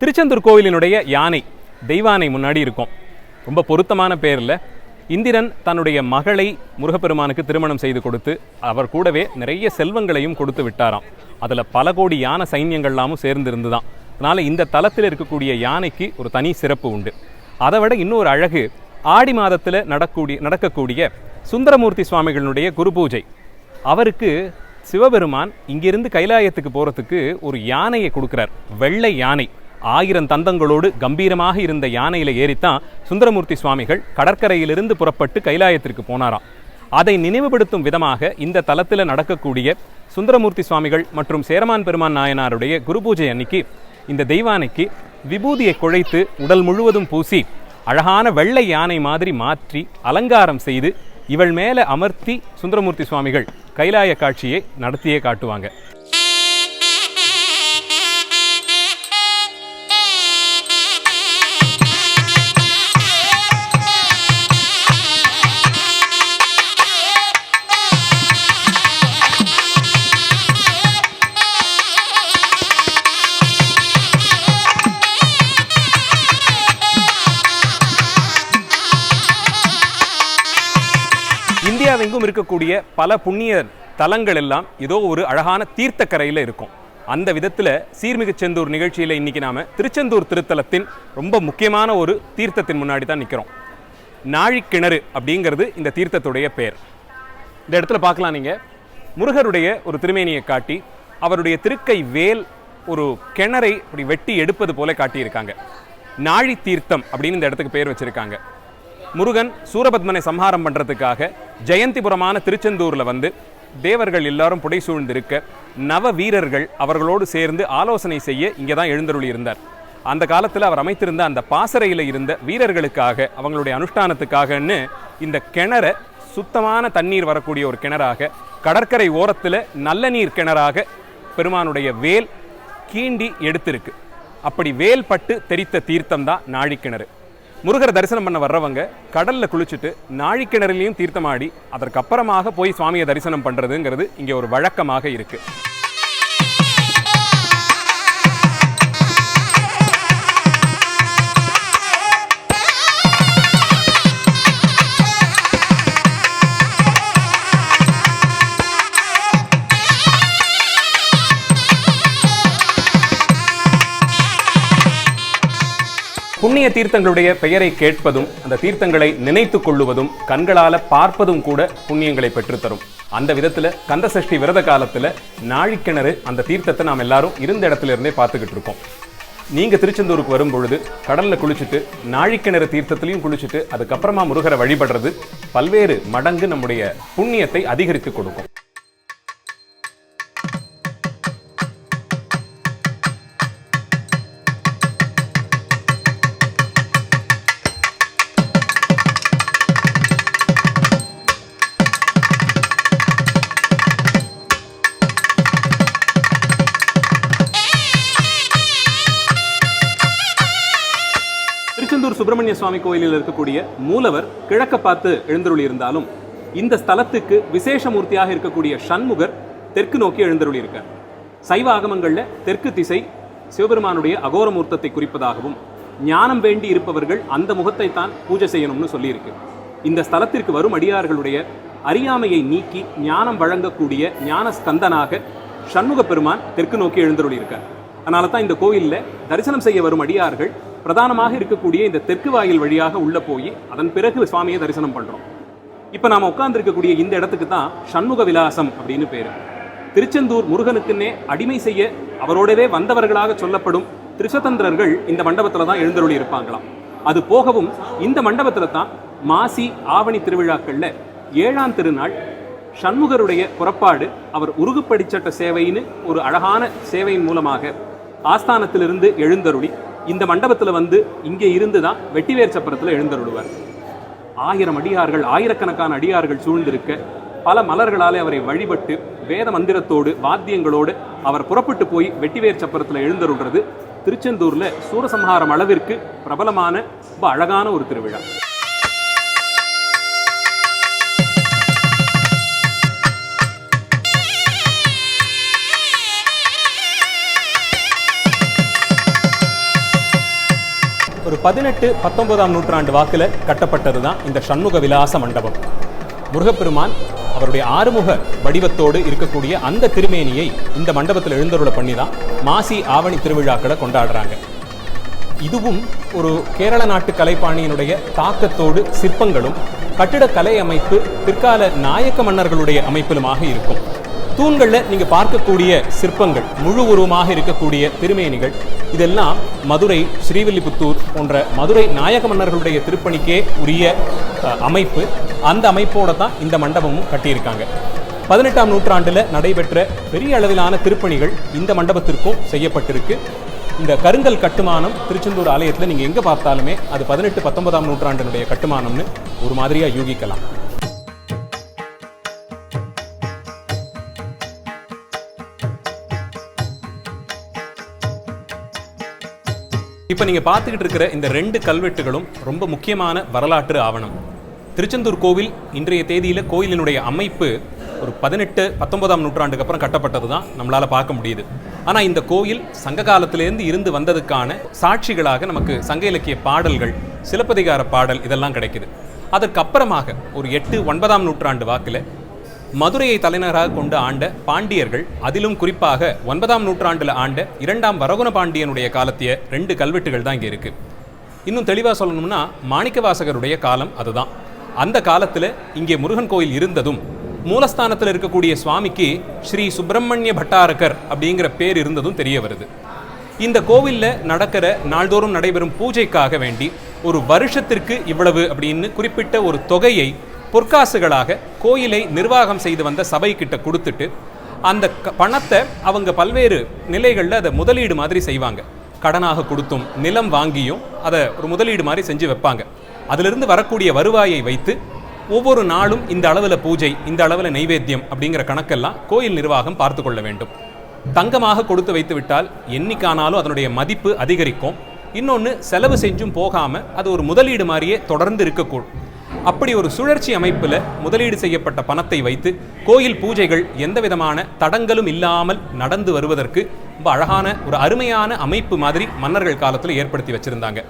திருச்செந்தூர் கோவிலினுடைய யானை தெய்வானை முன்னாடி இருக்கும். ரொம்ப பொருத்தமான பேரில் இந்திரன் தன்னுடைய மகளை முருகப்பெருமானுக்கு திருமணம் செய்து கொடுத்து அவர் கூடவே நிறைய செல்வங்களையும் கொடுத்து விட்டாராம். அதில் பல கோடி யானை சைன்யங்கள்லாமும் சேர்ந்திருந்து தான் அதனால் இந்த தலத்தில் இருக்கக்கூடிய யானைக்கு ஒரு தனி சிறப்பு உண்டு. அதை விட இன்னொரு அழகு ஆடி மாதத்தில் நடக்கூடிய நடக்கக்கூடிய சுந்தரமூர்த்தி சுவாமிகளுடைய குரு பூஜை. அவருக்கு சிவபெருமான் இங்கிருந்து கைலாயத்துக்கு போகிறதுக்கு ஒரு யானையை கொடுக்குறார். வெள்ளை யானை. ஆயிரம் தந்தங்களோடு கம்பீரமாக இருந்த யானையில ஏறித்தான் சுந்தரமூர்த்தி சுவாமிகள் கடற்கரையிலிருந்து புறப்பட்டு கைலாயத்திற்கு போனாராம். அதை நினைவுபடுத்தும் விதமாக இந்த தலத்தில் நடக்கக்கூடிய சுந்தரமூர்த்தி சுவாமிகள் மற்றும் சேரமான் பெருமான் நாயனாருடைய குரு பூஜை அன்னைக்கு இந்த தெய்வானைக்கு விபூதியை குழைத்து உடல் முழுவதும் பூசி அழகான வெள்ளை யானை மாதிரி மாற்றி அலங்காரம் செய்து இவள் மேலே அமர்த்தி சுந்தரமூர்த்தி சுவாமிகள் கைலாய காட்சியை நடத்தியே காட்டுவாங்க. இந்தியாவெங்கும் இருக்கக்கூடிய பல புண்ணிய தலங்கள் எல்லாம் ஏதோ ஒரு அழகான தீர்த்தக்கரையில் இருக்கும். அந்த விதத்தில் சீர்மிகு செந்தூர் நிகழ்ச்சியில் இன்றைக்கி நாம் திருச்செந்தூர் திருத்தலத்தின் ரொம்ப முக்கியமான ஒரு தீர்த்தத்தின் முன்னாடி தான் நிற்கிறோம் நாழிக்கிணறு அப்படிங்கிறது இந்த தீர்த்தத்துடைய பெயர் இந்த இடத்துல பார்க்கலாம் நீங்கள் முருகருடைய ஒரு திருமேனியை காட்டி அவருடைய திருக்கை வேல் ஒரு கிணறை இப்படி வெட்டி எடுப்பது போல காட்டியிருக்காங்க. நாழி தீர்த்தம் அப்படின்னு இந்த இடத்துக்கு பேர் வச்சுருக்காங்க. முருகன் சூரபத்மனை சம்ஹாரம் பண்றதுக்காக ஜெயந்திபுரமான திருச்செந்தூர்ல வந்து தேவர்கள் எல்லாரும் புடை சூழ்ந்திருக்க நவ வீரர்கள் அவர்களோடு சேர்ந்து ஆலோசனை செய்ய இங்கே தான் எழுந்தருளி இருந்தார். அந்த காலத்தில் அவர் அமைத்திருந்த அந்த பாசறையில் இருந்த வீரர்களுக்காக அவங்களுடைய அனுஷ்டானத்துக்காகன்னு இந்த கிணற சுத்தமான தண்ணீர் வரக்கூடிய ஒரு கிணறாக கடற்கரை ஓரத்தில் நல்ல நீர் கிணறாக பெருமானுடைய வேல் கீண்டி எடுத்திருக்கு. அப்படி வேல் பட்டு தெரித்த தீர்த்தம் தான் நாழிக்கிணறு. முருகரை தரிசனம் பண்ண வர்றவங்க கடல்ல குளிச்சுட்டு நாழிக்கிணறுலையும் தீர்த்தமாடி அதற்கப்புறமாக போய் சுவாமியை தரிசனம் பண்றதுங்கிறது இங்க ஒரு வழக்கமாக இருக்கு. புண்ணிய தீர்த்தங்களுடைய பெயரை கேட்பதும் அந்த தீர்த்தங்களை நினைத்து கொள்ளுவதும் கண்களால பார்ப்பதும் கூட புண்ணியங்களை பெற்றுத்தரும். அந்த விதத்துல கந்தசஷ்டி விரத காலத்துல நாழிக்கிணறு அந்த தீர்த்தத்தை நாம் எல்லாரும் இருந்த இடத்துல இருந்தே பார்த்துக்கிட்டு இருக்கோம். நீங்க திருச்செந்தூருக்கு வரும் பொழுது கடல்ல குளிச்சுட்டு நாழிக்கிணறு தீர்த்தத்திலையும் குளிச்சுட்டு அதுக்கப்புறமா முருகரை வழிபடுறது பல்வேறு மடங்கு நம்முடைய புண்ணியத்தை அதிகரித்து கொடுக்கும். சுப்பிரமணிய சுவாமி கோயிலில் இருக்கக்கூடிய மூலவர் கிழக்க பார்த்து எழுந்தருளி இருந்தாலும் இந்த ஸ்தலத்துக்கு விசேஷமூர்த்தியாக இருக்கக்கூடிய சண்முகர் தெற்கு நோக்கி எழுந்தருளி இருக்கார் சைவ ஆகமங்களில் தெற்கு திசை சிவபெருமானுடைய அகோரமூர்த்தத்தை குறிப்பதாகவும் ஞானம் வேண்டி இருப்பவர்கள் அந்த முகத்தை தான் பூஜை செய்யணும்னு சொல்லியிருக்கு. இந்த ஸ்தலத்திற்கு வரும் அடியார்களுடைய அறியாமையை நீக்கி ஞானம் வழங்கக்கூடிய ஞான ஸ்கந்தனாக சண்முக பெருமான் தெற்கு நோக்கி எழுந்தருளியிருக்கார். அதனால தான் இந்த கோயிலில் தரிசனம் செய்ய வரும் அடியார்கள் பிரதானமாக இருக்கக்கூடிய இந்த தெற்கு வாயில் வழியாக உள்ள போய் அதன் பிறகு சுவாமியை தரிசனம் பண்றோம். இப்போ நாம உட்கார்ந்துருக்கக்கூடிய இந்த இடத்துக்கு தான் சண்முக விலாசம் அப்படின்னு பேரு. திருச்செந்தூர் முருகனுக்குன்னே அடிமை செய்ய அவரோடவே வந்தவர்களாக சொல்லப்படும் திருச்சதந்திரர்கள் இந்த மண்டபத்தில் தான் எழுந்தருளி இருப்பாங்களாம். அது போகவும் இந்த மண்டபத்தில் தான் மாசி ஆவணி திருவிழாக்கள்ல ஏழாம் திருநாள் சண்முகருடைய புறப்பாடு அவர் உருகுப்படிச்சட்ட சேவைன்னு ஒரு அழகான சேவையின் மூலமாக ஆஸ்தானத்திலிருந்து எழுந்தருளி இந்த மண்டபத்தில் வந்து இங்கே இருந்து தான் வெட்டிவேர் சப்பரத்தில் எழுந்தருடுவார். ஆயிரம் அடியார்கள் ஆயிரக்கணக்கான அடியார்கள் சூழ்ந்திருக்க பல மலர்களாலே அவரை வழிபட்டு வேத மந்திரத்தோடு வாத்தியங்களோடு அவர் புறப்பட்டு போய் வெட்டிவேர் சப்பரத்தில் எழுந்தருள்றது திருச்செந்தூர்ல சூரசம்ஹாரம் அளவிற்கு பிரபலமான ரொம்ப அழகான ஒரு திருவிழா. ஒரு பதினெட்டு பத்தொன்பதாம் நூற்றாண்டு வாக்கில் கட்டப்பட்டது தான் இந்த சண்முக விலாச மண்டபம். முருகப்பெருமான் அவருடைய ஆறுமுக வடிவத்தோடு இருக்கக்கூடிய அந்த திருமேனியை இந்த மண்டபத்தில் எழுந்தருளை பண்ணி தான் மாசி ஆவணி திருவிழாக்களை கொண்டாடுறாங்க. இதுவும் ஒரு கேரள நாட்டு கலைப்பாணியினுடைய தாக்கத்தோடு சிற்பங்களும் கட்டிடக்கலை அமைப்பு பிற்கால நாயக்க மன்னர்களுடைய அமைப்பிலுமாக இருக்கும். தூண்களில் நீங்கள் பார்க்கக்கூடிய சிற்பங்கள் முழு உருவமாக இருக்கக்கூடிய திருமேனிகள் இதெல்லாம் மதுரை ஸ்ரீவில்லிபுத்தூர் போன்ற மதுரை நாயக மன்னர்களுடைய திருப்பணிக்கே உரிய அமைப்பு. அந்த அமைப்போட தான் இந்த மண்டபமும் கட்டியிருக்காங்க. பதினெட்டாம் நூற்றாண்டில் நடைபெற்ற பெரிய அளவிலான திருப்பணிகள் இந்த மண்டபத்திற்கும் செய்யப்பட்டிருக்கு. இந்த கருங்கல் கட்டுமானம் திருச்செந்தூர் ஆலயத்தில் நீங்கள் எங்கே பார்த்தாலுமே அது பதினெட்டு பத்தொன்பதாம் நூற்றாண்டினுடைய கட்டுமானம்னு ஒரு மாதிரியாக யூகிக்கலாம். இப்போ நீங்கள் பார்த்துக்கிட்டு இருக்கிற இந்த ரெண்டு கல்வெட்டுகளும் ரொம்ப முக்கியமான வரலாற்று ஆவணம். திருச்செந்தூர் கோவில் இன்றைய தேதியில் கோயிலினுடைய அமைப்பு ஒரு பதினெட்டு பத்தொன்பதாம் நூற்றாண்டுக்கு அப்புறம் கட்டப்பட்டது தான் நம்மளால் பார்க்க முடியுது. ஆனால் இந்த கோயில் சங்க காலத்திலேருந்து இருந்து வந்ததுக்கான சாட்சிகளாக நமக்கு சங்க இலக்கிய பாடல்கள் சிலப்பதிகார பாடல் இதெல்லாம் கிடைக்குது. அதற்கப்புறமாக ஒரு எட்டு ஒன்பதாம் நூற்றாண்டு வாக்கில் மதுரையை தலைநகராக கொண்டு ஆண்ட பாண்டியர்கள் அதிலும் குறிப்பாக ஒன்பதாம் நூற்றாண்டில் ஆண்ட இரண்டாம் வரகுண பாண்டியனுடைய காலத்திய ரெண்டு கல்வெட்டுகள் தான் இங்கே இருக்கு. இன்னும் தெளிவாக சொல்லணும்னா மாணிக்கவாசகருடைய காலம் அதுதான். அந்த காலத்தில் இங்கே முருகன் கோயில் இருந்ததும் மூலஸ்தானத்தில் இருக்கக்கூடிய சுவாமிக்கு ஸ்ரீ சுப்பிரமணிய பட்டாரகர் அப்படிங்கிற பேர் இருந்ததும் தெரிய வருது. இந்த கோவில்ல நடக்கிற நாள்தோறும் நடைபெறும் பூஜைக்காக வேண்டி ஒரு வருஷத்திற்கு இவ்வளவு அப்படின்னு குறிப்பிட்ட ஒரு தொகையை பொற்காசுகளாக கோயிலை நிர்வாகம் செய்து வந்த சபை கிட்ட கொடுத்துட்டு அந்த க- பணத்தை அவங்க பல்வேறு நிலைகளில் அதை முதலீடு மாதிரி செய்வாங்க. கடனாக கொடுத்தும் நிலம் வாங்கியும் அதை ஒரு முதலீடு மாதிரி செஞ்சு வைப்பாங்க. அதிலிருந்து வரக்கூடிய வருவாயை வைத்து ஒவ்வொரு நாளும் இந்த அளவில் பூஜை இந்த அளவில் நைவேத்தியம் அப்படிங்கிற கணக்கெல்லாம் கோயில் நிர்வாகம் பார்த்து கொள்ள வேண்டும். தங்கமாக கொடுத்து வைத்து விட்டால் என்னைக்கானாலும் அதனுடைய மதிப்பு அதிகரிக்கும். இன்னொன்று செலவு செஞ்சும் போகாமல் அது ஒரு முதலீடு மாதிரியே தொடர்ந்து இருக்கக்கூடும் அப்படி ஒரு சுழற்சி அமைப்பில் முதலீடு செய்யப்பட்ட பணத்தை வைத்து கோயில் பூஜைகள் எந்த விதமான தடங்களும் இல்லாமல் நடந்து வருவதற்கு ரொம்ப அழகான ஒரு அருமையான அமைப்பு மாதிரி மன்னர்கள் காலத்தில் ஏற்படுத்தி வச்சிருந்தாங்க.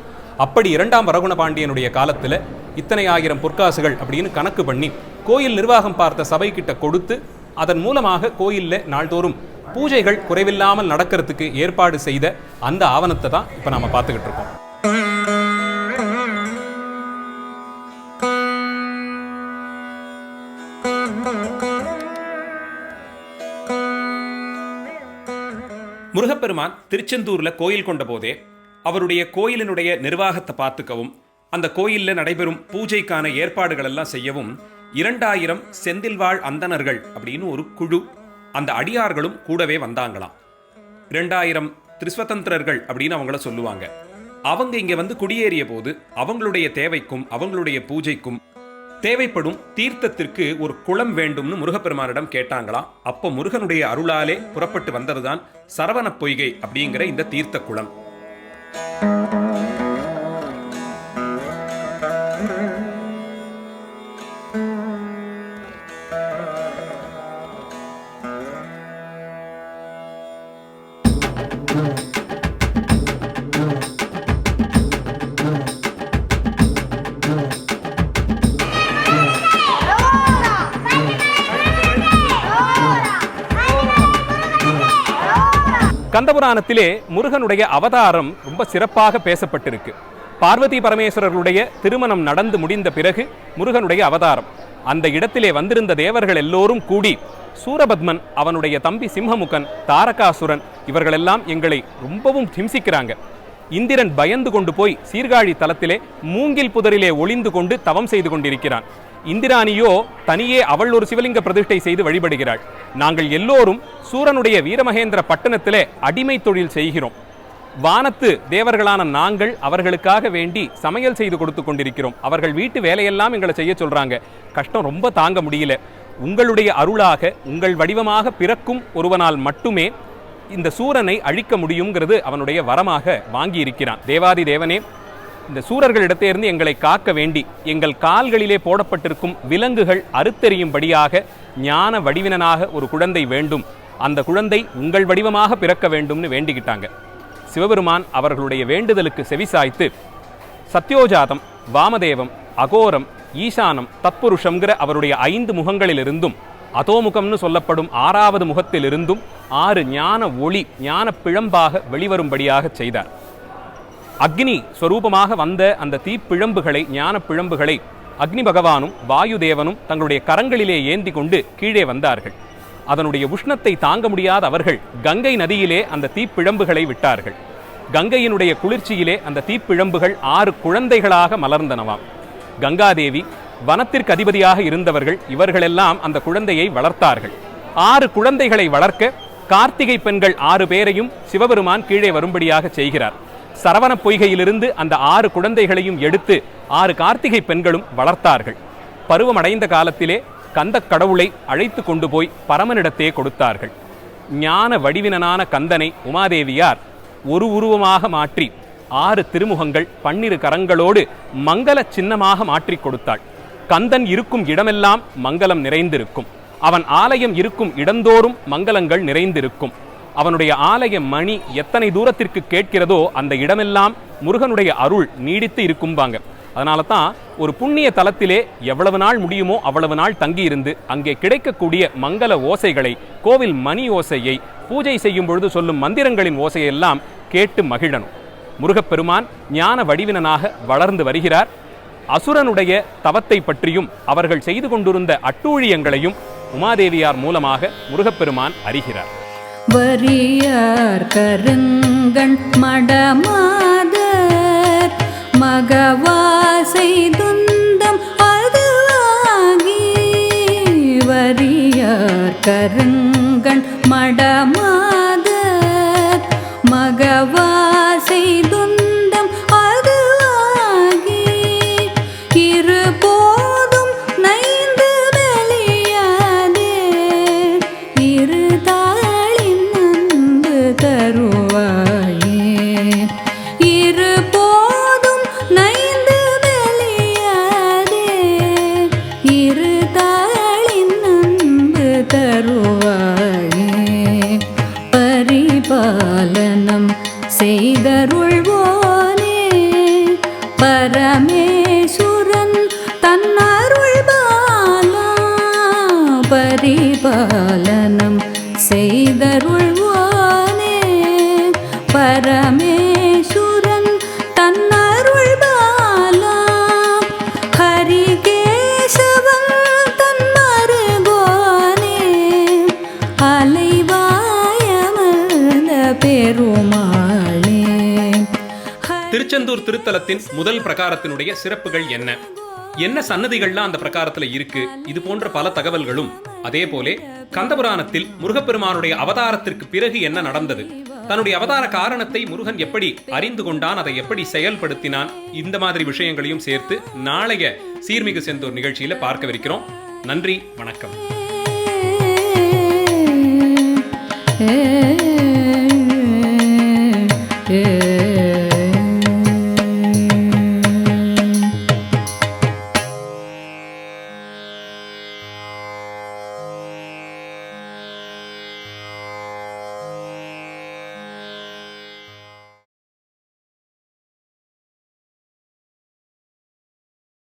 அப்படி இரண்டாம் வரகுண பாண்டியனுடைய காலத்தில் இத்தனை ஆயிரம் பொற்காசுகள் அப்படின்னு கணக்கு பண்ணி கோயில் நிர்வாகம் பார்த்த சபை கிட்ட கொடுத்து அதன் மூலமாக கோயிலில் நாள்தோறும் பூஜைகள் குறைவில்லாமல் நடக்கிறதுக்கு ஏற்பாடு செய்த அந்த ஆவணத்தை தான் இப்போ நாம பார்த்துக்கிட்டு இருக்கோம். முருகப்பெருமான் திருச்செந்தூர்ல கோயில் கொண்ட போதே அவருடைய கோயிலினுடைய நிர்வாகத்தை பார்த்துக்கவும் அந்த கோயிலில் நடைபெறும் பூஜைக்கான ஏற்பாடுகள் எல்லாம் செய்யவும் இரண்டாயிரம் செந்தில்வாழ் அந்தணர்கள் அப்படின்னு ஒரு குழு அந்த அடியார்களும் கூடவே வந்தாங்களாம். இரண்டாயிரம் திரிஸ்வதந்திரர்கள் அப்படின்னு அவங்கள சொல்லுவாங்க. அவங்க இங்கே வந்து குடியேறிய போது அவங்களுடைய தேவைக்கும் அவங்களுடைய பூஜைக்கும் தேவைப்படும் தீர்த்தத்திற்கு ஒரு குளம் வேண்டும்னு முருகப்பெருமானிடம் கேட்டாங்களாம் அப்போ முருகனுடைய அருளாலே புறப்பட்டு வந்ததுதான் சரவண பொய்கை அப்படிங்கிற இந்த தீர்த்த குளம். சிவபுராணத்திலே முருகனுடைய அவதாரம் ரொம்ப சிறப்பாக பேசப்பட்டிருக்கு. பார்வதி பரமேஸ்வரர்களுடைய திருமணம் நடந்து முடிந்த பிறகு முருகனுடைய அவதாரம். அந்த இடத்திலே வந்திருந்த தேவர்கள் எல்லோரும் கூடி சூரபத்மன் அவனுடைய தம்பி சிம்மமுகன் தாரகாசுரன் இவர்களெல்லாம் எங்களை ரொம்பவும் ஹிம்சிக்கிறாங்க. இந்திரன் பயந்து கொண்டு போய் சீர்காழி தலத்திலே மூங்கில் புதரிலே ஒளிந்து கொண்டு தவம் செய்து கொண்டிருக்கிறான். இந்திராணியோ தனியே அவள் ஒரு சிவலிங்க பிரதிஷ்டை செய்து வழிபடுகிறாள். நாங்கள் எல்லோரும் சூரனுடைய வீரமகேந்திர பட்டணத்திலே அடிமை தொழில் செய்கிறோம். வானத்து தேவர்களான நாங்கள் அவர்களுக்காக வேண்டி சமையல் செய்து கொடுத்து கொண்டிருக்கிறோம். அவர்கள் வீட்டு வேலையெல்லாம் எங்களை செய்ய சொல்றாங்க. கஷ்டம் ரொம்ப தாங்க முடியல. உங்களுடைய அருளாக உங்கள் வடிவமாக பிறக்கும் ஒருவனால் மட்டுமே இந்த சூரனை அழிக்க முடியுங்கிறது அவனுடைய வரமாக வாங்கி இருக்கிறான் தேவாதி தேவனே இந்த சூரர்களிடத்திலிருந்து எங்களை காக்க வேண்டி எங்கள் கால்களிலே போடப்பட்டிருக்கும் விலங்குகள் அறுத்தெறியும்படியாக ஞான வடிவினனாக ஒரு குழந்தை வேண்டும். அந்த குழந்தை உங்கள் வடிவமாக பிறக்க வேண்டும்னு வேண்டிக்கிட்டாங்க. சிவபெருமான் அவர்களுடைய வேண்டுதலுக்கு செவிசாய்த்து சத்யோஜாதம் வாமதேவம் அகோரம் ஈசானம் தத்புருஷங்கிற அவருடைய ஐந்து முகங்களிலிருந்தும் அதோமுகம்னு சொல்லப்படும் ஆறாவது முகத்திலிருந்தும் ஆறு ஞான ஒளி ஞான பிழம்பாக வெளிவரும்படியாக செய்தார். அக்னி ஸ்வரூபமாக வந்த அந்த தீப்பிழம்புகளை ஞான பிழம்புகளை அக்னி பகவானும் வாயு தேவனும் தங்களுடைய கரங்களிலே ஏந்தி கொண்டு கீழே வந்தார்கள். அதனுடைய உஷ்ணத்தை தாங்க முடியாத அவர்கள் கங்கை நதியிலே அந்த தீப்பிழம்புகளை விட்டார்கள். கங்கையினுடைய குளிர்ச்சியிலே அந்த தீப்பிழம்புகள் ஆறு குழந்தைகளாக மலர்ந்தனவாம். கங்காதேவி வனத்திற்கு அதிபதியாக இருந்தவர்கள் இவர்களெல்லாம் அந்த குழந்தையை வளர்த்தார்கள். ஆறு குழந்தைகளை வளர்க்க கார்த்திகை பெண்கள் ஆறு பேரையும் சிவபெருமான் கீழே வரும்படியாக செய்கிறார். சரவண பொய்கையிலிருந்து அந்த ஆறு குழந்தைகளையும் எடுத்து ஆறு கார்த்திகை பெண்களும் வளர்த்தார்கள். பருவமடைந்த காலத்திலே கந்தக் கடவுளை அழைத்து கொண்டு போய் பரமனிடத்தே கொடுத்தார்கள். ஞான வடிவினனான கந்தனை உமாதேவியார் ஒரு உருவமாக மாற்றி ஆறு திருமுகங்கள் பன்னிரு கரங்களோடு மங்கள சின்னமாக மாற்றிக் கொடுத்தாள். கந்தன் இருக்கும் இடமெல்லாம் மங்களம் நிறைந்திருக்கும். அவன் ஆலயம் இருக்கும் இடந்தோறும் மங்களங்கள் நிறைந்திருக்கும். அவனுடைய ஆலய மணி எத்தனை தூரத்திற்கு கேட்கிறதோ அந்த இடமெல்லாம் முருகனுடைய அருள் நீடித்து இருக்கும்பாங்க. அதனால தான் ஒரு புண்ணிய தலத்திலே எவ்வளவு நாள் முடியுமோ அவ்வளவு நாள் தங்கியிருந்து அங்கே கிடைக்கக்கூடிய மங்கள ஓசைகளை கோவில் மணி ஓசையை பூஜை செய்யும் பொழுது சொல்லும் மந்திரங்களின் ஓசையெல்லாம் கேட்டு மகிழணும். முருகப்பெருமான் ஞான வடிவினனாக வளர்ந்து வருகிறார். அசுரனுடைய தவத்தை பற்றியும் அவர்கள் செய்து கொண்டிருந்த அட்டூழியங்களையும் உமாதேவியார் மூலமாக முருகப்பெருமான் அறிகிறார். வரியார் கருங்கண் மடமாதர் மகவாசை துந்தம் அதுவாகி. வரியார் கருங்கண் மடமாதர் மகவாசை துந்தம் பரமேஸ்வரன் தன்னருள் பாலா பரிபால. திருச்செந்தூர் திருத்தலத்தின் முதல் பிரகாரத்தினுடைய சிறப்புகள் என்ன என்ன சன்னதிகள்லாம் அந்த பிரகாரத்துல இருக்கு இது போன்ற பல தகவல்களும் அதே போலே கந்தபுராணத்தில் முருகப்பெருமானுடைய அவதாரத்திற்கு பிறகு என்ன நடந்தது தன்னுடைய அவதார காரணத்தை முருகன் எப்படி அறிந்து கொண்டான் அதை எப்படி செயல்படுத்தினான் இந்த மாதிரி விஷயங்களையும் சேர்த்து நாளைய சீர்மிகு செந்தூர் நிகழ்ச்சியில பார்க்கவிருக்கிறோம் நன்றி வணக்கம் ஏ